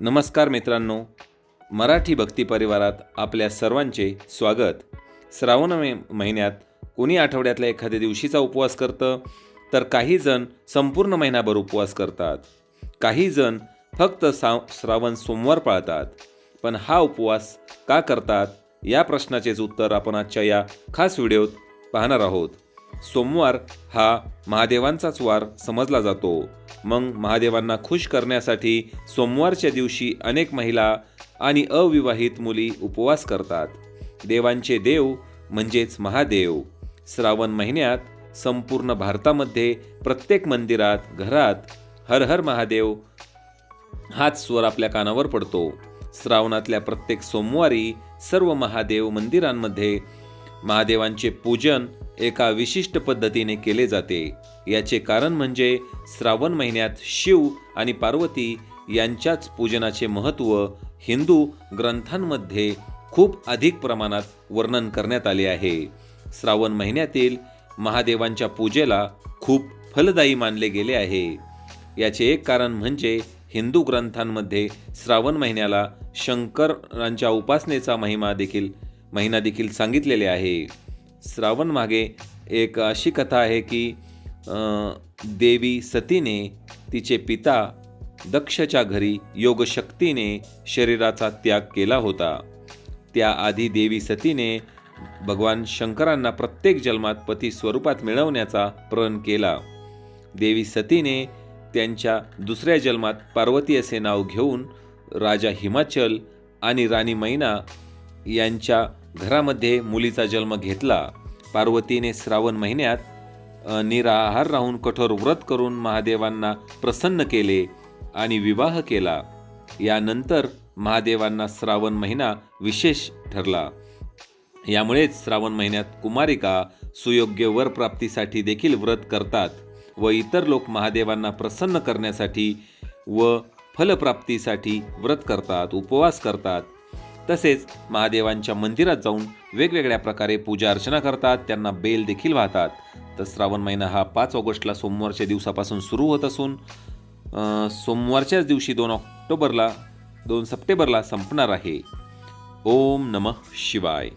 नमस्कार मित्रांनो मराठी भक्ती परिवारात आपल्या सर्वांचे स्वागत. श्रावण मे महिन्यात कोणी आठवड्यातल्या एखाद्या दिवशीचा उपवास करतं तर काही जण संपूर्ण महिनाभर उपवास करतात. काही जण फक्त सा श्रावण सोमवार पाळतात. पण हा उपवास का करतात या प्रश्नाचेच उत्तर आपण आजच्या या खास व्हिडिओत पाहणार आहोत. सोमवार हा महादेवांचाच वार समजला जातो. मग महादेवांना खुश करण्यासाठी सोमवारच्या दिवशी अनेक महिला आणि अविवाहित मुली उपवास करतात. देवांचे देव म्हणजेच महादेव. श्रावण महिन्यात संपूर्ण भारतामध्ये प्रत्येक मंदिरात घरात हर हर महादेव हाच स्वर आपल्या कानावर पडतो. श्रावणातल्या प्रत्येक सोमवारी सर्व महादेव मंदिरांमध्ये महादेवांचे पूजन एका विशिष्ट पद्धतीने केले जाते. याचे कारण म्हणजे श्रावण महिन्यात शिव आणि पार्वती यांच्याच पूजनाचे महत्त्व हिंदू ग्रंथांमध्ये खूप अधिक प्रमाणात वर्णन करण्यात आले आहे. श्रावण महिन्यातील महादेवांच्या पूजेला खूप फलदायी मानले गेले आहे. याचे एक कारण म्हणजे हिंदू ग्रंथांमध्ये श्रावण महिन्याला शंकरांच्या उपासनेचा महिमा देखील महिना देखील सांगितलेले आहे. श्रावण मागे एक अशी कथा आहे की देवी सतीने तिचे पिता दक्षच्या घरी योगशक्तीने शरीराचा त्याग केला होता. त्याआधी देवी सतीने भगवान शंकरांना प्रत्येक जन्मात पती स्वरूपात मिळवण्याचा प्रण केला. देवी सतीने त्यांच्या दुसऱ्या जन्मात पार्वती असे नाव घेऊन राजा हिमाचल आणि राणी मैना यांच्या घरामध्ये मुलीचा जन्म घेतला. पार्वतीने श्रावण महिन्यात निराहार राहून कठोर व्रत करून महादेवांना प्रसन्न केले आणि विवाह केला. यानंतर महादेवांना श्रावण महिना विशेष ठरला. यामुळेच श्रावण महिन्यात कुमारिका सुयोग्य वर प्राप्तीसाठी देखील व्रत करतात व इतर लोक महादेवांना प्रसन्न करण्यासाठी व फलप्राप्तीसाठी व्रत करतात उपवास करतात. तसेच महादेवांच्या मंदिरात जाऊन वेगवेगळ्या प्रकारे पूजा अर्चना करतात त्यांना बेल देखील वाहतात. तर श्रावण महिना हा पाच ऑगस्टला सोमवारच्या दिवसापासून सुरू होत असून सोमवारच्याच दिवशी दोन ऑक्टोबरला दोन सप्टेंबरला संपणार आहे. ओम नमः शिवाय.